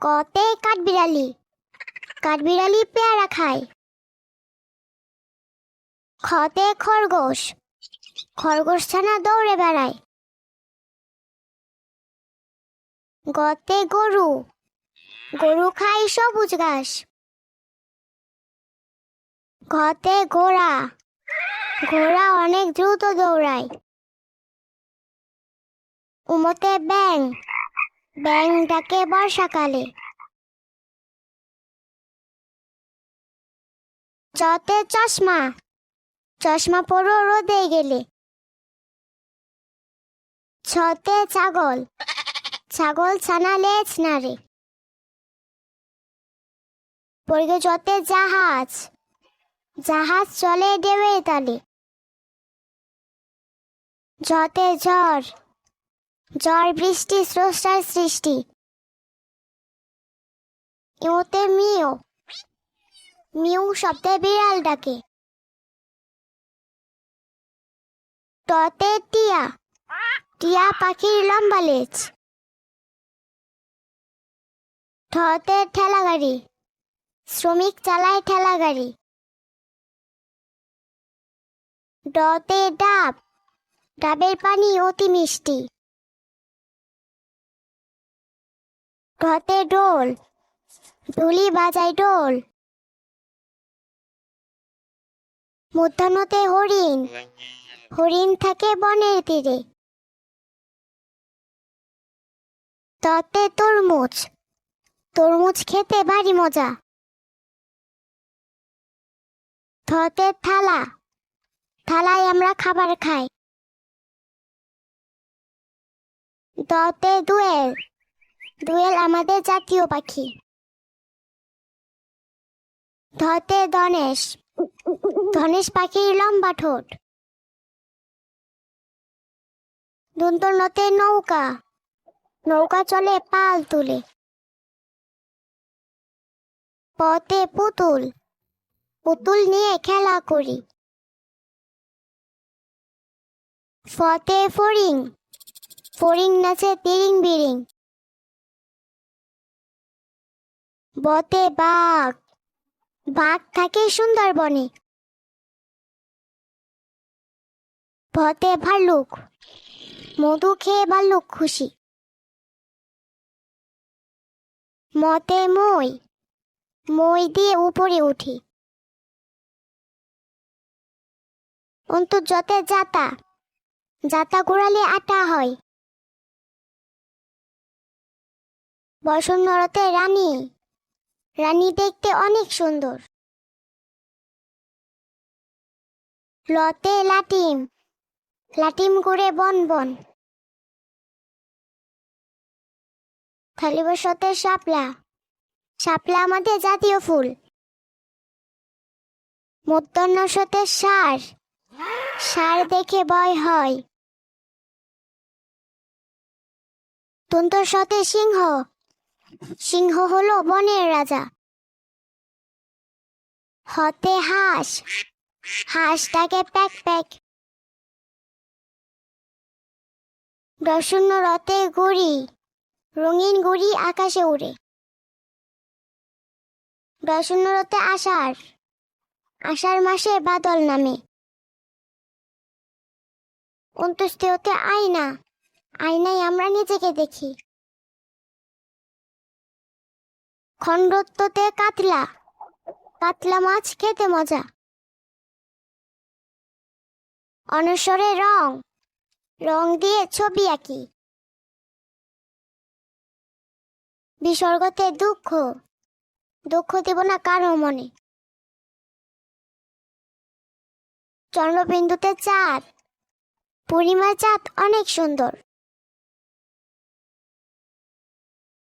কতে কাঠবিড়ালি। কাঠবিড়ালি পেয়ারা খায়। খতে খরগোশ। খরগোশ ছানা দৌড়ে বেড়ায়। গতে গরু। গরু খায় সবুজ ঘাস। ঘতে ঘোড়া। ঘোড়া অনেক দ্রুত দৌড়ায়। উমতে ব্যাং ব্যাং ডাকে বর্ষাকালে। চতে চশমা চশমা পরো রোদে গেলে। ছতে ছাগল ছাগল ছানা লেজ নাড়ে। পরিগে যতে জাহাজ জাহাজ চলে ডেবে তালে। যতে ঝড় ঝড় বৃষ্টি, স্রষ্টার সৃষ্টি। ইউতে মিও। মিউ শব্দে বিড়াল ডাকে। টতে টিয়া। টিয়া পাখির লম্বা লেজ। ঠতে ঠেলা গাড়ি। শ্রমিক চালায় ঠেলা গাড়ি। ডতে ডাব। ডাবের পানি অতি মিষ্টি। ঢতে ডোল ঢুলি বাজায় ডোল মধ্যাহ্নতে হরিণ হরিণ থাকে বনের তীরে। ততে তরমুজ তরমুজ খেতে ভারী মজা। থতে থালা, থালায় আমরা খাবার খাই। দতে দুয়েল দুয়েল আমাদের জাতীয় পাখি। ধতে ধনেশ। ধনেশ পাখির লম্বা ঠোঁট। দন্তনতে নৌকা। নৌকা চলে পাল তুলে। পথে পুতুল। পুতুল নিয়ে খেলা করি। ফতে ফড়িং। ফড়িং নাচে তিরিং বিরিং। বতে বাঘ। বাঘ থাকে সুন্দরবনে। ভতে ভাল্লুক। মধু খেয়ে ভাল্লুক খুশি। মতে মই। মই দিয়ে উপরে উঠি। অন্তু যতে যাতা। যাতা ঘোরালে আটা হয়। বসন্তরতে রানী। রানী দেখতে অনেক সুন্দর। লতে লাটিম লাটিম করে বন বন। থালি বসতে শাপলা শাপলা আমাদের জাতীয় ফুল। মধ্যাহ্ন সতে সার সার দেখে ভয় হয়। তন্তর সতে সিংহ সিংহ হলো বনের রাজা। হতে হাঁস। হাঁসটাকে প্যাক প্যাক। দর্শন্য রথে গুড়ি, রঙিন গুড়ি আকাশে উড়ে। দর্শন্য রথে আষাঢ়। আষাঢ় মাসে বাদল নামে। অন্তুষ্টি হতে আয়না। আয়নায় আমরা নিজেকে দেখি। খণ্ডত্বতে কাতলা। কাতলা মাছ খেতে মজা। অনসরে রং। রং দিয়ে ছবি আঁকি। বিসর্গতে দুঃখ। দুঃখ দেব না কারও মনে। চন্দ্রবিন্দুতে চাঁদ। পূর্ণিমার চাঁদ অনেক সুন্দর।